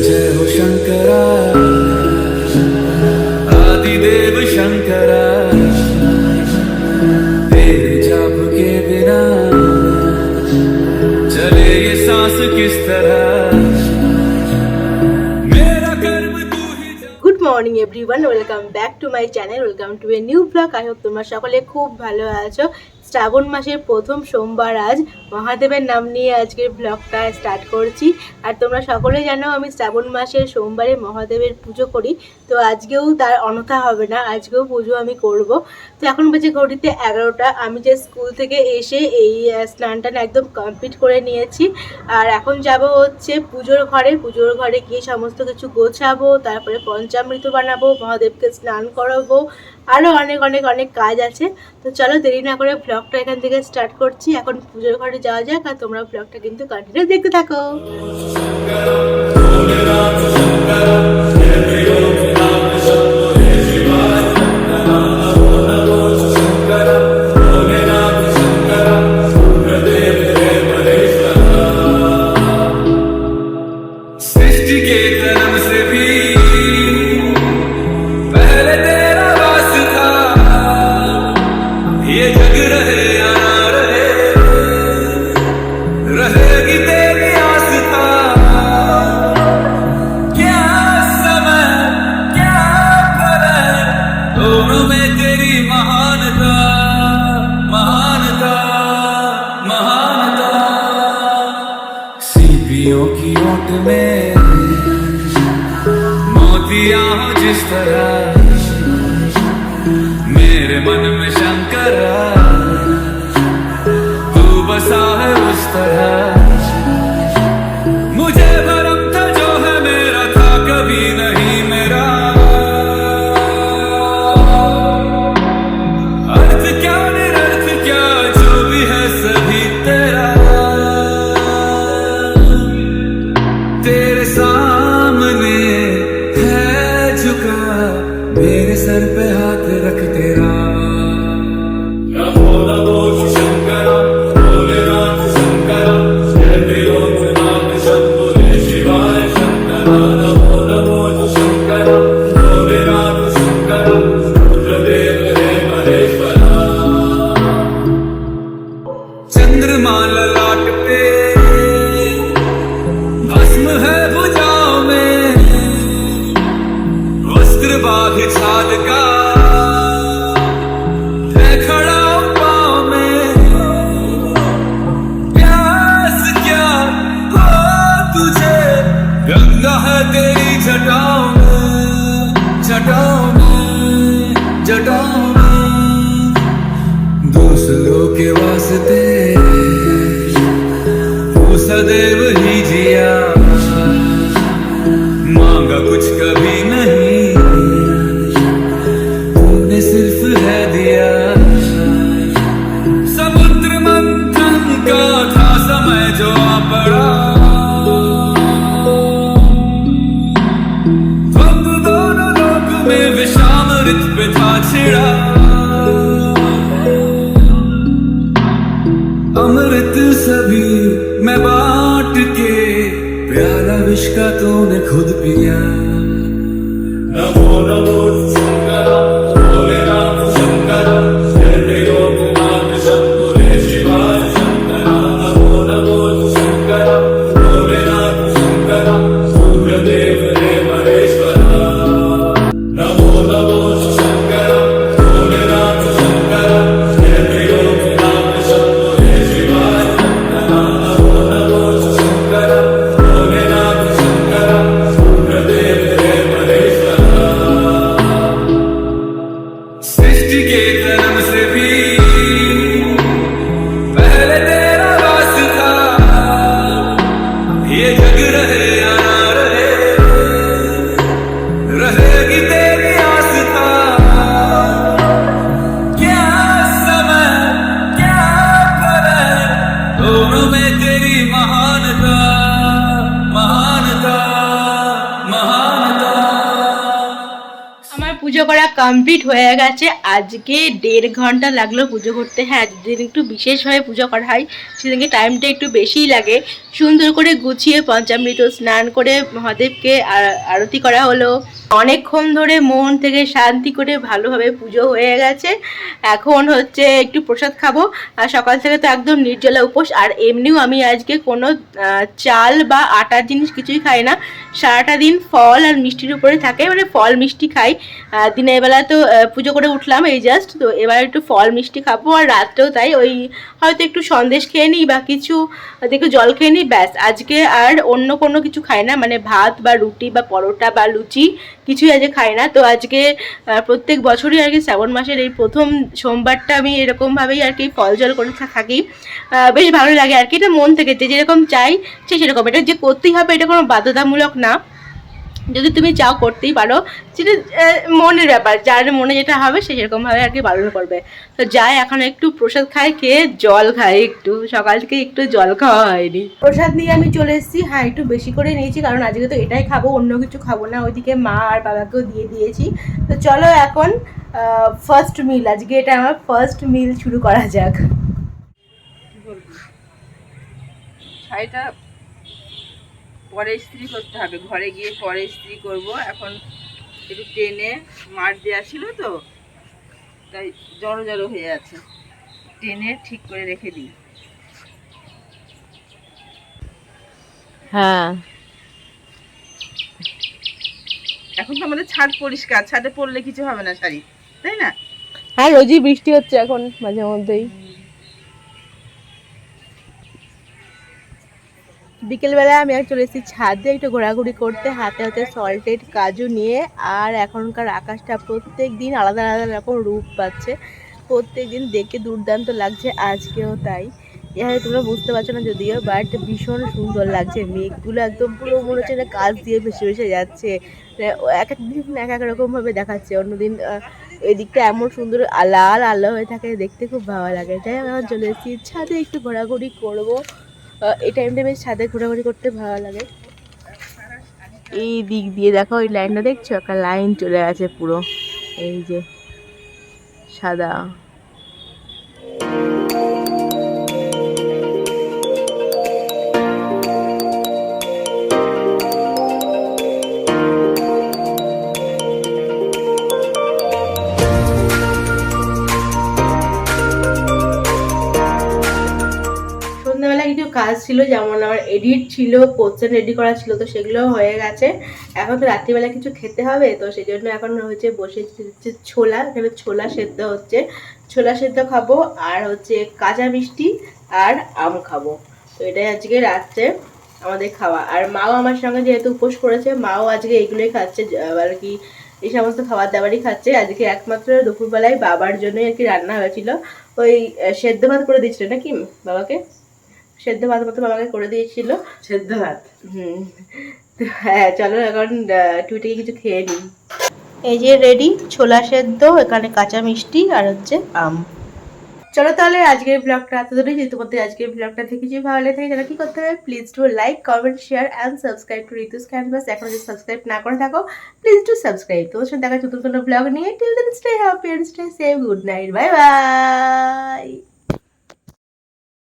जय हो शंकरा आदिदेव शंकरा तेरे जाप के बिना चले ये सांस किस तरह मेरा कर्म तू ही जान good morning everyone welcome back to my channel welcome to a new blog I hope তোমরা সকলে খুব ভালো আছো শ্রাবণ মাসের প্রথম সোমবার আজ মহাদেবের নাম নিয়ে আজকের ব্লগটা স্টার্ট করছি। আর তোমরা সকলে জানো আমি শ্রাবণ মাসের সোমবারে মহাদেবের পুজো করি। তো আজকেও তার অনথা হবে না আজকেও পুজো আমি করব। তো এখন বাজে ঘড়িতে এগারোটা। আমি যে স্কুল থেকে এসে এই আহ, স্নান টান একদম কমপ্লিট করে নিয়েছি। আর এখন যাব হচ্ছে পুজোর ঘরে। পুজোর ঘরে গিয়ে সমস্ত কিছু গোছাবো তারপরে পঞ্চামৃত বানাবো মহাদেবকে স্নান করাবো আরও অনেক অনেক অনেক কাজ আছে। তো চলো দেরি না করে ব্লগটা এখান থেকে স্টার্ট করছি। এখন পুজোর ঘরে যাওয়া যাক আর তোমরা ব্লগটা কিন্তু কন্টিনিউ দেখতে থাকো। हो गंगा है तेरी जटाओं में, जटाओं दूसरों के वास्ते सदैव ही जिया। मांगा कुछ कभी प्याला विष का तूने खुद पिया পুজো করা কমপ্লিট হয়ে গেছে। আজকে দেড় ঘণ্টা লাগল পুজো করতে। হ্যাঁ যেদিন একটু বিশেষভাবে পুজো করা হয়, সেদিনকে টাইমটা একটু বেশিই লাগে। সুন্দর করে গুছিয়ে পঞ্চামৃত স্নান করে মহাদেবকে আরতি করা হলো। অনেকক্ষণ ধরে মন থেকে শান্তি করে ভালোভাবে পুজো হয়ে গেছে। এখন হচ্ছে একটু প্রসাদ খাব। আর সকাল থেকে তো একদম নির্জলা উপোস। আর এমনিও আমি আজকে কোনো চাল বা আটার জিনিস কিছুই খাই না। সারাটা দিন ফল আর মিষ্টির উপরে থাকে। মানে ফল মিষ্টি খাই। দিনের বেলা তো পুজো করে উঠলাম এই জাস্ট তো এবার একটু ফল মিষ্টি খাব আর রাত্রেও তাই ওই হয়তো একটু সন্দেশ খেয়ে নিই বা কিছু একটু জল খেয়ে নিই, ব্যাস। আজকে আর অন্য কোনো কিছু খাই না মানে ভাত বা রুটি বা পরোটা বা লুচি কিছুই আজকে খাই না। তো আজকে প্রত্যেক বছরই আর কি শ্রাবণ মাসের এই প্রথম সোমবারটা আমি এরকমভাবেই আর কি ফল জল করে থাকি। বেশ ভালো লাগে আর কি। এটা মন থেকে যে যেরকম চাই, সে সেরকম। এটা যে করতেই হবে, এটা কোনো বাধ্যতামূলক না। যদি তুমি চাও করতেই পারো সেটা মনের ব্যাপার যার মনে যেটা হবে সে সেরকমভাবে আর কি পালন করবে। তো যাই এখন একটু প্রসাদ খায় খেয়ে জল খায় একটু সকাল থেকে একটু জল খাওয়া হয়নি। প্রসাদ নিয়ে আমি চলে এসেছি হ্যাঁ একটু বেশি করে নিয়েছি কারণ আজকে তো এটাই খাব অন্য কিছু খাব না ওইদিকে মা আর বাবাকেও দিয়ে দিয়েছি। তো চলো এখন ফার্স্ট মিল আজকে এটা আমার ফার্স্ট মিল শুরু করা যাক। শাড়িটা পরে ইস্ত্রি করতে হবে। ঘরে গিয়ে পরে ইস্ত্রি করব। এখন একটু টেনে মার দেওয়া ছিল তো তাই জড়ো জড়ো হয়ে আছে। টেনে ঠিক করে রেখে দিই। হ্যাঁ। এখন তো আমাদের ছাদ পরিষ্কার ছাদে পড়লে কিছু হবে না শাড়ি তাই না? হ্যাঁ রোজই বৃষ্টি হচ্ছে এখন মাঝে মধ্যেই। বিকেলবেলা আমি আর চলে এসেছি ছাদে একটু ঘোরাঘুরি করতে হাতে হাতে সল্টেড কাজু নিয়ে। আর এখনকার আকাশটা প্রত্যেক দিন আলাদা আলাদা রকম রূপ পাচ্ছে। প্রত্যেক দিন দেখে দুর্দান্ত লাগছে আজকেও তাই। এখানে তোমরা বুঝতে পারছ না যদিও বাট ভীষণ সুন্দর লাগছে। মেঘগুলো একদম পুরো মনে হচ্ছে কাজ দিয়ে ভেসে ভেসে যাচ্ছে। মানে এক এক দিন এক এক রকমভাবে দেখাচ্ছে। অন্যদিন আহ, এই দিকটা এমন সুন্দর লাল আলো হয়ে থাকে দেখতে খুব ভালো লাগে। হোক এখন চলে এসেছি ছাদে একটু ঘোরাঘুরি করব। এই টাইমটা বেশ ছাদে ঘোরাঘুরি করতে ভালো লাগে। এই দিক দিয়ে দেখো ওই লাইনটা দেখছ? একটা লাইন চলে আছে পুরো। এই যে, সাদা। কাজ ছিল, যেমন আমার এডিট ছিল কোশ্চেন রেডি করা ছিল, তো সেগুলো হয়ে গেছে। এখন তো রাত্রিবেলা কিছু খেতে হবে, তো সেই জন্য এখন হচ্ছে বসে ছোলা, এখানে ছোলা সেদ্ধ হচ্ছে। ছোলা সেদ্ধ খাব, আর হচ্ছে কাঁচা মিষ্টি আর আম খাব। তো এটাই আজকে রাত্রে আমাদের খাওয়া। আর মাও আমার সঙ্গে যেহেতু উপোস করেছে, মাও আজকে এগুলোই খাচ্ছে আর কি এই সমস্ত খাবার দাবারই খাচ্ছে। আজকে একমাত্র দুপুরবেলায় বাবার জন্যই আর কি রান্না হয়েছিল। ওই সেদ্ধ ভাত করে দিয়েছিল নাকি বাবাকে? সেদ্ধ ভাত মতো বাবাকে করে দিয়েছিল। সেদ্ধ ভাত? হুম। হ্যাঁ চলো এখন টুইটে কিছু খেয়ে নিই। এই যে রেডি ছোলা সেদ্ধ এখানে কাঁচা মিষ্টি আর হচ্ছে আম। চলো তাহলে আজকের ব্লগটা এত দূরে যদি তোমাদের আজকের ব্লগটা থেকে যদি ভালো লেগে থাকে তাহলে কি করতে হবে? Please to like comment share and subscribe to Ritu's canvas এখন যদি সাবস্ক্রাইব না করে থাকো প্লিজ টু সাবস্ক্রাইব তোমার সাথে দেখা নতুন কোনো ব্লগ নিয়ে। Till then stay happy and stay safe good night bye bye